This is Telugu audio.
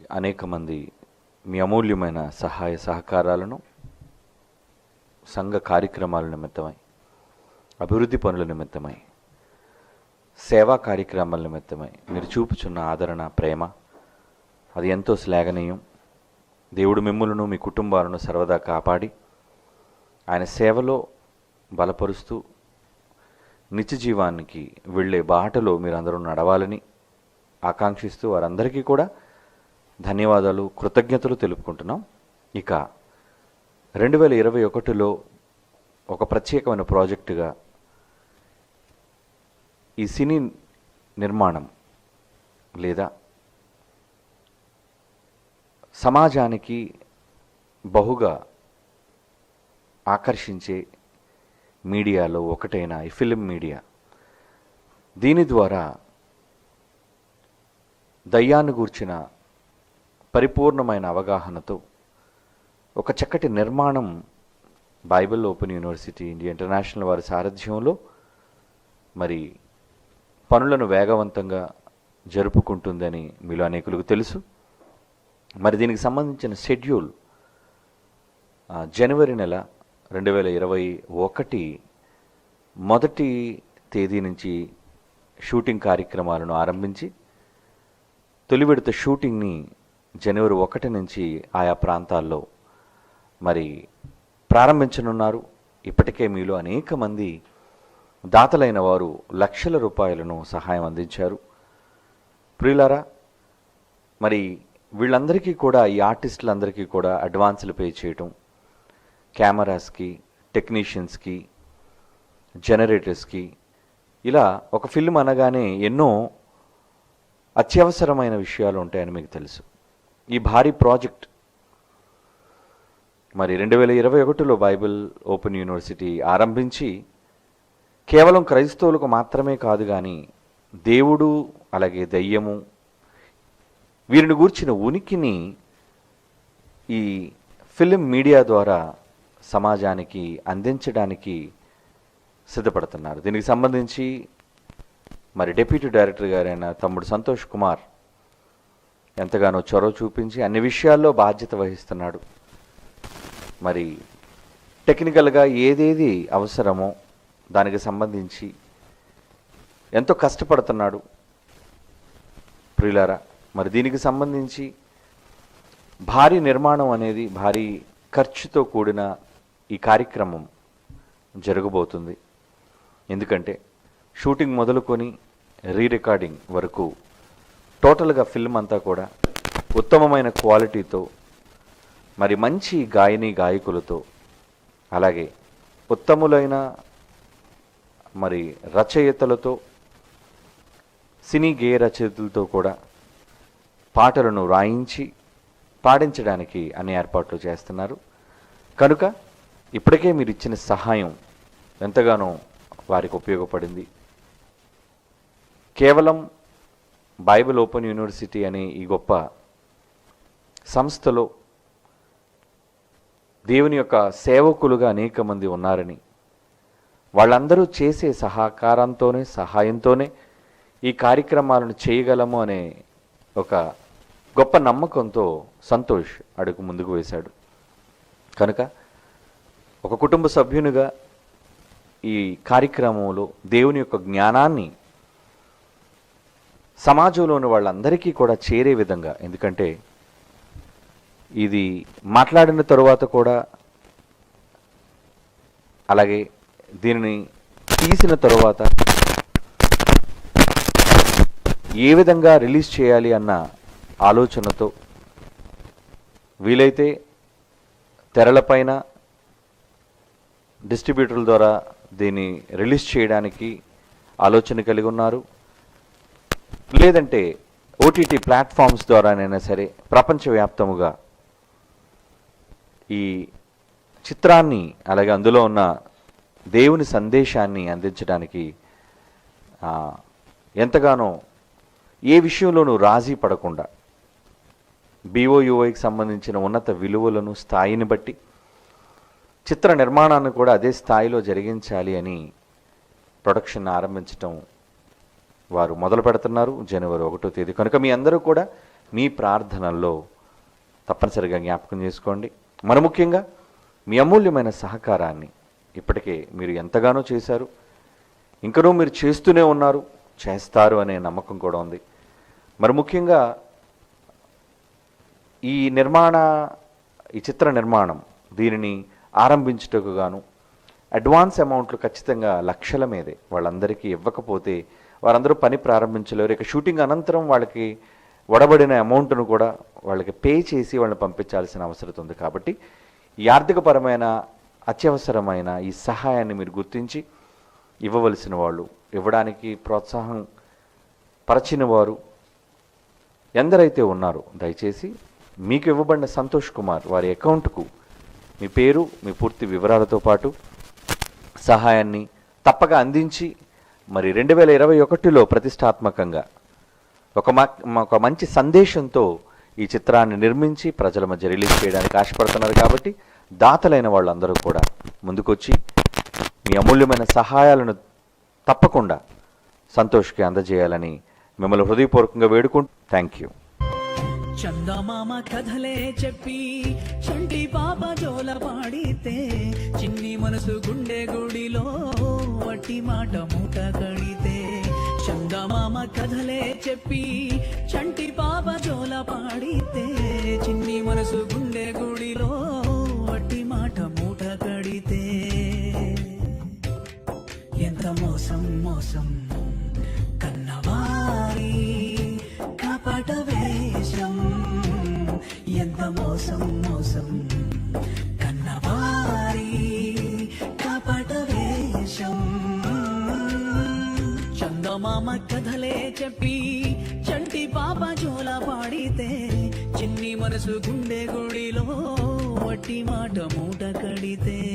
అనేక మంది మీ అమూల్యమైన సహాయ సహకారాలను సంఘ కార్యక్రమాల నిమిత్తమై అభివృద్ధి పనుల నిమిత్తమై సేవా కార్యక్రమాల నిమిత్తమై మీరు చూపుచున్న ఆదరణ ప్రేమ అది ఎంతో శ్లాఘనీయం. దేవుడు మిమ్ములను మీ కుటుంబాలను సర్వదా కాపాడి ఆయన సేవలో బలపరుస్తూ నిత్య జీవానికి వెళ్ళే బాటలో మీరందరూ నడవాలని ఆకాంక్షిస్తూ వారందరికీ కూడా ధన్యవాదాలు కృతజ్ఞతలు తెలుపుకుంటున్నాం. ఇక రెండు వేల ఇరవై ఒకటిలో ఒక ప్రత్యేకమైన ప్రాజెక్టుగా ఈ సినీ నిర్మాణం లేదా సమాజానికి బహుగా ఆకర్షించే మీడియాలో ఒకటైన ఈ ఫిలిం మీడియా. దీని ద్వారా దయ్యాన్ని గూర్చిన పరిపూర్ణమైన అవగాహనతో ఒక చక్కటి నిర్మాణం Bible open university India international వారి సారథ్యంలో మరి పనులను వేగవంతంగా జరుపుకుంటుందని మీలో అనేకులకు తెలుసు. మరి దీనికి సంబంధించిన షెడ్యూల్ జనవరి నెల రెండు వేల ఇరవై ఒకటి మొదటి తేదీ నుంచి షూటింగ్ కార్యక్రమాలను ఆరంభించి తొలి విడత షూటింగ్ని జనవరి ఒకటి నుంచి ఆయా ప్రాంతాల్లో మరి ప్రారంభించనున్నారు. ఇప్పటికే మీలో అనేక మంది దాతలైన వారు లక్షల రూపాయలను సహాయం అందించారు. ప్రియులారా మరి వీళ్ళందరికీ కూడా ఈ ఆర్టిస్టులందరికీ కూడా అడ్వాన్సులు పే చేయటం కెమెరాస్కి టెక్నీషియన్స్కి జనరేటర్స్కి ఇలా ఒక ఫిల్మ్ అనగానే ఎన్నో అత్యవసరమైన విషయాలు ఉంటాయని మీకు తెలుసు. ఈ భారీ ప్రాజెక్ట్. మరి రెండు వేల ఇరవై ఒకటిలో బైబిల్ ఓపెన్ యూనివర్సిటీ ఆరంభించి కేవలం క్రైస్తవులకు మాత్రమే కాదు కానీ దేవుడు అలాగే దయ్యము వీరిని గూర్చిన ఉనికిని ఈ ఫిలిం మీడియా ద్వారా సమాజానికి అందించడానికి సిద్ధపడుతున్నారు. దీనికి సంబంధించి మరి డిప్యూటీ డైరెక్టర్ గారైన తమ్ముడు సంతోష్ కుమార్ ఎంతగానో చొరవ చూపించి అన్ని విషయాల్లో బాధ్యత వహిస్తున్నాడు. మరి టెక్నికల్గా ఏదేది అవసరమో దానికి సంబంధించి ఎంతో కష్టపడుతున్నాడు. ప్రియులారా మరి దీనికి సంబంధించి భారీ నిర్మాణం అనేది భారీ ఖర్చుతో కూడిన ఈ కార్యక్రమం జరగబోతుంది. ఎందుకంటే షూటింగ్ మొదలుకొని రీ రికార్డింగ్ వరకు టోటల్గా ఫిల్మ్ అంతా కూడా ఉత్తమమైన క్వాలిటీతో మరి మంచి గాయని గాయకులతో అలాగే ఉత్తములైన మరి రచయితలతో సినీ గేయ రచయితలతో కూడా పాటలను రాయించి పాడించడానికి అన్ని ఏర్పాట్లు చేస్తున్నారు. కనుక ఇప్పటికే మీరు ఇచ్చిన సహాయం ఎంతగానో వారికి ఉపయోగపడింది. కేవలం బైబిల్ ఓపెన్ యూనివర్సిటీ అనే ఈ గొప్ప సంస్థలో దేవుని యొక్క సేవకులుగా అనేక మంది ఉన్నారని వాళ్ళందరూ చేసే సహకారంతోనే సహాయంతోనే ఈ కార్యక్రమాలను చేయగలము అనే ఒక గొప్ప నమ్మకంతో సంతోష్ అడుగు ముందుకు వేశాడు. కనుక ఒక కుటుంబ సభ్యునిగా ఈ కార్యక్రమంలో దేవుని యొక్క జ్ఞానాన్ని సమాజంలోని వాళ్ళందరికీ కూడా చేరే విధంగా. ఎందుకంటే ఇది మాట్లాడిన తరువాత కూడా అలాగే దీనిని తీసిన తరువాత ఏ విధంగా రిలీజ్ చేయాలి అన్న ఆలోచనతో వీలైతే తెరలపైన డిస్ట్రిబ్యూటర్ల ద్వారా దీన్ని రిలీజ్ చేయడానికి ఆలోచన కలిగి ఉన్నారు. లేదంటే ఓటీటీ ప్లాట్ఫామ్స్ ద్వారానైనా సరే ప్రపంచవ్యాప్తముగా ఈ చిత్రాన్ని అలాగే అందులో ఉన్న దేవుని సందేశాన్ని అందించడానికి ఎంతగానో ఏ విషయంలోనూ రాజీ పడకుండా బీఓయుఐకి సంబంధించిన ఉన్నత విలువలను స్థాయిని బట్టి చిత్ర నిర్మాణాన్ని కూడా అదే స్థాయిలో జరిగించాలి అని ప్రొడక్షన్ ఆరంభించటం వారు మొదలు పెడుతున్నారు జనవరి ఒకటో తేదీ. కనుక మీ అందరూ కూడా మీ ప్రార్థనల్లో తప్పనిసరిగా జ్ఞాపకం చేసుకోండి. మరి ముఖ్యంగా మీ అమూల్యమైన సహకారాన్ని ఇప్పటికే మీరు ఎంతగానో చేశారు. ఇంకనూ మీరు చేస్తూనే ఉన్నారు చేస్తారు అనే నమ్మకం కూడా ఉంది. మరి ముఖ్యంగా ఈ నిర్మాణ ఈ చిత్ర నిర్మాణం దీనిని ఆరంభించుటకు గాను అడ్వాన్స్ అమౌంట్లు ఖచ్చితంగా లక్షల మీదే వాళ్ళందరికీ ఇవ్వకపోతే వారందరూ పని ప్రారంభించలేరు. ఇక షూటింగ్ అనంతరం వాళ్ళకి వడబడిన అమౌంట్ను కూడా వాళ్ళకి పే చేసి వాళ్ళని పంపించాల్సిన అవసరం ఉంది. కాబట్టి ఈ ఆర్థికపరమైన అత్యవసరమైన ఈ సహాయాన్ని మీరు గుర్తించి ఇవ్వవలసిన వాళ్ళు ఇవ్వడానికి ప్రోత్సాహం పరచిన వారు ఎందరైతే ఉన్నారో దయచేసి మీకు ఇవ్వబడిన సంతోష్ కుమార్ వారి అకౌంట్కు మీ పేరు మీ పూర్తి వివరాలతో పాటు సహాయాన్ని తప్పక అందించి మరి రెండు వేల ఇరవై ఒకటిలో ప్రతిష్టాత్మకంగా ఒక ఒక మంచి సందేశంతో ఈ చిత్రాన్ని నిర్మించి ప్రజల మధ్య రిలీజ్ చేయడానికి ఆశపడుతున్నారు కాబట్టి దాతలైన వాళ్ళందరూ కూడా ముందుకొచ్చి మీ అమూల్యమైన సహాయాలను తప్పకుండా సంతోష్కి అందజేయాలని మిమ్మల్ని హృదయపూర్వకంగా వేడుకుంటూ థ్యాంక్ యూ. చందమామ కథలే చెప్పి చంటి పాప జోల పాడితే చిన్ని మనసు గుండె గుడిలో వట్టి మాట మూట కడితే. చందమామ కథలే చెప్పి చంటి పాప జోల పాడితే చిన్ని మనసు గుండె గుడిలో వట్టి మాట మూట కడితే. ఎంత మోసం మోసం కన్నవారి కపటవే. ఎంత మోసం మోసం. కన్నవారి కపట వేషం. చందమామ కథలే చెప్పి చంటి పాప జోల పాడితే చిన్ని మనసు గుండె గుడిలో వట్టి మాట మూట కడితే.